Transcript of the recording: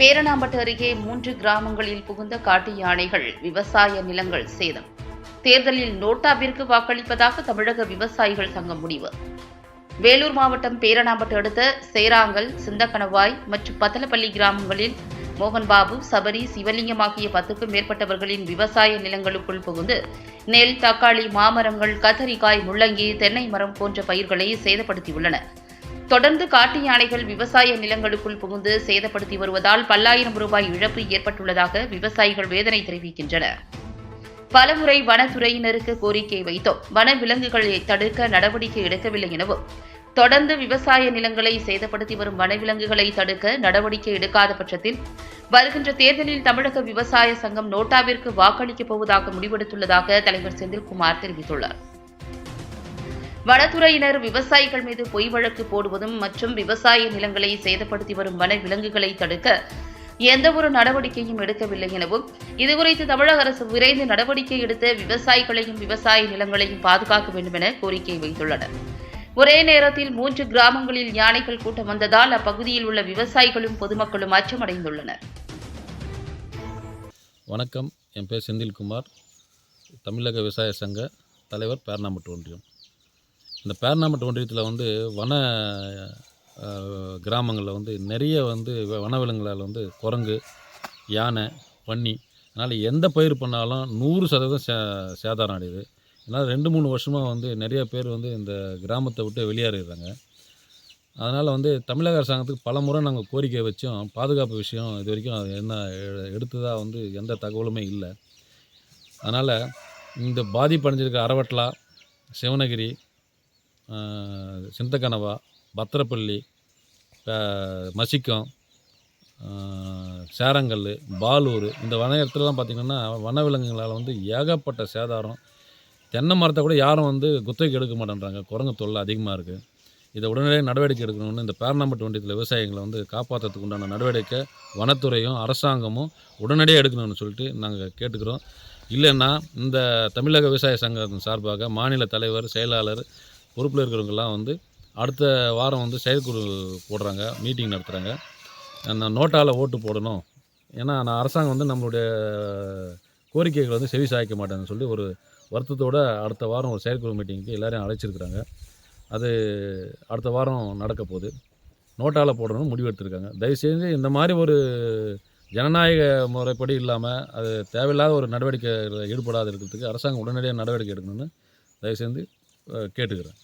பேரணாம்பட்டு அருகே மூன்று கிராமங்களில் புகுந்த காட்டு யானைகள் விவசாய நிலங்கள் சேதம். தேர்தலில் நோட்டாவிற்கு வாக்களிப்பதாக தமிழக விவசாயிகள் சங்கம் முடிவு. வேலூர் மாவட்டம் பேரணாம்பட்டு அடுத்த சேராங்கல் சிந்தக்கணவாய் மற்றும் பத்தலப்பள்ளி கிராமங்களில் மோகன்பாபு சபரி சிவலிங்கம் ஆகிய பத்துக்கும் மேற்பட்டவர்களின் விவசாய நிலங்களுக்குள் புகுந்து நெல் தக்காளி மாமரங்கள் கத்தரிக்காய் முள்ளங்கி தென்னை மரம் போன்ற பயிர்களை சேதப்படுத்தியுள்ளன. தொடர்ந்து காட்டு யானைகள் விவசாய நிலங்களுக்குள் புகுந்து சேதப்படுத்தி வருவதால் பல்லாயிரம் ரூபாய் இழப்பு ஏற்பட்டுள்ளதாக விவசாயிகள் வேதனை தெரிவிக்கின்றனர். பலமுறை வனத்துறையினருக்கு கோரிக்கை வைத்தோம். வன விலங்குகளை தடுக்க நடவடிக்கை எடுக்கவில்லை எனவும் தொடர்ந்து விவசாய நிலங்களை சேதப்படுத்தி வரும் வனவிலங்குகளை தடுக்க நடவடிக்கை எடுக்காத பட்சத்தில் வருகின்ற தேர்தலில் தமிழக விவசாய சங்கம் நோட்டாவிற்கு வாக்களிக்கப் போவதாக முடிவெடுத்துள்ளதாக தலைவர் செந்தில்குமார் தெரிவித்துள்ளார். வனத்துறையினர் விவசாயிகள் மீது பொய் வழக்கு போடுவதும் மற்றும் விவசாய நிலங்களை சேதப்படுத்தி வரும் வன விலங்குகளை தடுக்க எந்தவொரு நடவடிக்கையும் எடுக்கவில்லை எனவும் இதுகுறித்து தமிழக அரசு விரைந்து நடவடிக்கை எடுத்து விவசாயிகளையும் விவசாய நிலங்களையும் பாதுகாக்க வேண்டும் என கோரிக்கை வைத்துள்ளனர். ஒரே நேரத்தில் மூன்று கிராமங்களில் யானைகள் கூட்டம் வந்ததால் அப்பகுதியில் உள்ள விவசாயிகளும் பொதுமக்களும் அச்சமடைந்துள்ளனர். வணக்கம். என் பேர் செந்தில்குமார். தமிழக விவசாய சங்க தலைவர் பேரணாம்பட்டு ஒன்றியம். இந்த பேர்ணாம்பட்டு ஒன்றியத்தில் வந்து வன கிராமங்களில் வந்து நிறைய வந்து வ- வனவிலங்குகளால் வந்து குரங்கு யானை பன்னி அதனால் எந்த பயிர் பண்ணாலும் நூறு சதவீதம் சே சேதாரம் அடையுது. அதனால் ரெண்டு மூணு வருஷமாக வந்து நிறைய பேர் வந்து இந்த கிராமத்தை விட்டு வெளியேறிடுறாங்க. அதனால் வந்து தமிழக அரசாங்கத்துக்கு பல முறை நாங்கள் கோரிக்கை வச்சோம். பாதுகாப்பு விஷயம் இது வரைக்கும் அது என்ன எடுத்ததாக வந்து எந்த தகவலுமே இல்லை. அதனால் இந்த பாதிப்படைஞ்சிருக்க அரவட்லா சிவனகிரி ஆஹ், சிந்தக்கனவா பத்திரப்பள்ளி மசிக்கம் சேரங்கல் பாலூர் இந்த வன இடத்துலலாம் பார்த்திங்கன்னா வனவிலங்குகளால் வந்து ஏகப்பட்ட சேதாரம். தென்னை மரத்தை கூட யாரும் வந்து குத்தகைக்கு எடுக்க மாட்டேன்றாங்க. குரங்கு தொல்லை அதிகமாக இருக்குது இதை உடனடியாக நடவடிக்கை எடுக்கணும்னு இந்த பேரணாம்பட்டு ஒன்றியத்தில் விவசாயிகளை வந்து காப்பாற்றுறதுக்கு உண்டான நடவடிக்கை வனத்துறையும் அரசாங்கமும் உடனடியாக எடுக்கணும்னு சொல்லிட்டு நாங்கள் கேட்டுக்கிறோம். இல்லைன்னா இந்த தமிழக விவசாய சங்கத்தின் சார்பாக மாநில தலைவர் செயலாளர் பொறுப்பில் இருக்கிறவங்கெல்லாம் வந்து அடுத்த வாரம் வந்து செயற்குழு போடுறாங்க மீட்டிங் நடத்துகிறாங்க நான் நோட்டால் ஓட்டு போடணும். ஏன்னா நான் அரசாங்கம் வந்து நம்மளுடைய கோரிக்கைகளை வந்து செவி சாய்க்க மாட்டேன்னு சொல்லி ஒரு வருத்தத்தோடு அடுத்த வாரம் ஒரு செயற்குழு மீட்டிங்க்கு எல்லோரையும் அழைச்சிருக்கிறாங்க. அது அடுத்த வாரம் நடக்க போகுது. நோட்டால் போடணும்னு முடிவெடுத்திருக்காங்க தயவுசெய்து இந்த மாதிரி ஒரு ஜனநாயக முறைப்படி இல்லாமல் அது தேவையில்லாத ஒரு நடவடிக்கையில் ஈடுபடாத இருக்கிறதுக்கு அரசாங்கம் உடனடியாக நடவடிக்கை எடுக்கணும்னு தயவுசெய்து கேட்டுக்கிறேன்